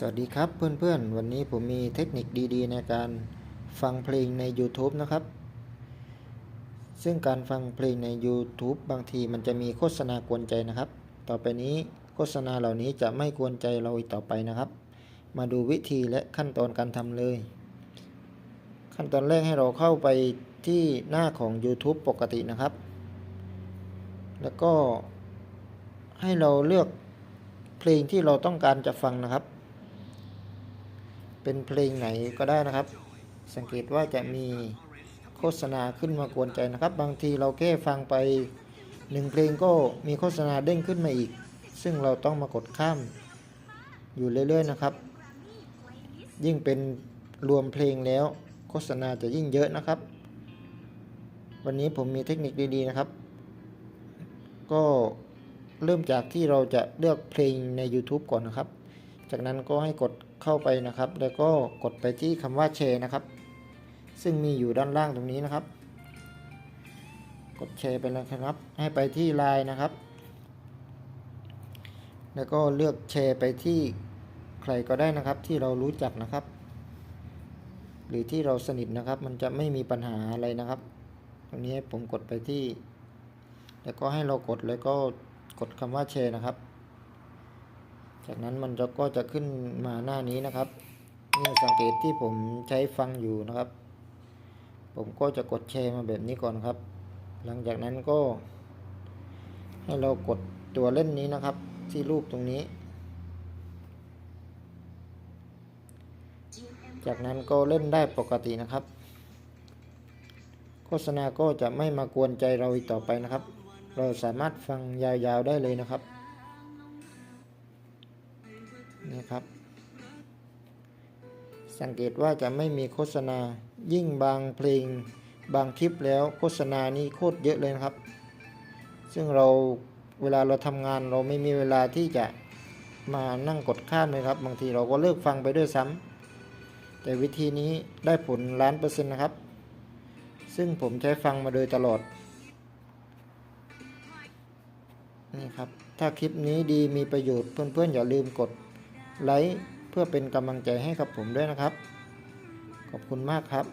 สวัสดีครับเพื่อนๆ วันนี้ผมมีเทคนิคดีๆ ในการฟังเพลงใน YouTube นะครับ ซึ่งการฟังเพลงใน YouTube บางทีมันจะมีโฆษณากวนใจนะครับ ต่อไปนี้โฆษณาเหล่านี้จะไม่กวนใจเราอีกต่อไปนะครับ มาดูวิธีและขั้นตอนการทำเลย ขั้นตอนแรกให้เราเข้าไปที่หน้าของ YouTube ปกตินะครับ แล้วก็ให้เราเลือกเพลงที่เราต้องการจะฟังนะครับ เป็นเพลงไหนก็ได้นะครับ สังเกตว่าจะมีโฆษณาขึ้นมากวนใจนะครับ บางทีเราแค่ฟังไปหนึ่งเพลงก็มีโฆษณาเด้งขึ้นมาอีก ซึ่งเราต้องมากดข้ามอยู่เรื่อยๆนะครับ ยิ่งเป็นรวมเพลงแล้ว โฆษณาจะยิ่งเยอะนะครับ วันนี้ผมมีเทคนิคดีๆนะครับ ก็เริ่มจากที่เราจะเลือกเพลงใน YouTube ก่อนนะครับ จากนั้นก็ให้กดเข้าไปนะครับ แล้วก็กดไปที่คำว่าแชร์นะครับ ซึ่งมีอยู่ด้านล่างตรงนี้นะครับ กดแชร์ไปแล้วครับ ให้ไปที่ไลน์นะครับ แล้วก็เลือกแชร์ไปที่ใครก็ได้นะครับที่เรารู้จักนะครับ หรือที่เราสนิทนะครับ มันจะไม่มีปัญหาอะไรนะครับ ตรงนี้ผมกดไปที่ แล้วก็ให้เรากดแล้วก็กดคำว่าแชร์นะครับ จากนั้นมันจะก็จะขึ้นมาหน้านี้นะครับนี่สังเกตที่ผมใช้ฟังอยู่นะครับ ผมก็จะกดแชร์มาแบบนี้ก่อนครับ หลังจากนั้นก็ ให้เรากดตัวเล่นนี้นะครับ ที่รูปตรงนี้ จากนั้นก็เล่นได้ปกตินะครับ โฆษณาก็จะไม่มากวนใจเราอีกต่อไปนะครับ เราสามารถฟังยาวๆได้เลยนะครับ นี่ครับ สังเกตว่าจะไม่มีโฆษณายิ่งบางเพลงบางคลิปแล้วโฆษณานี้โคตรเยอะเลยนะครับ ซึ่งเราเวลาเราทำงานเราไม่มีเวลาที่จะมานั่งกดข้ามเลยครับ บางทีเราก็เลิกฟังไปด้วยซ้ำแต่วิธีนี้ได้ผลล้านเปอร์เซ็นต์นะครับ ซึ่งผมใช้ฟังมาโดยตลอดนี่ครับ ถ้าคลิปนี้ดีมีประโยชน์เพื่อนๆอย่าลืมกด ไลค์เพื่อเป็นกำลังใจให้กับผมด้วยนะครับ ขอบคุณมากครับ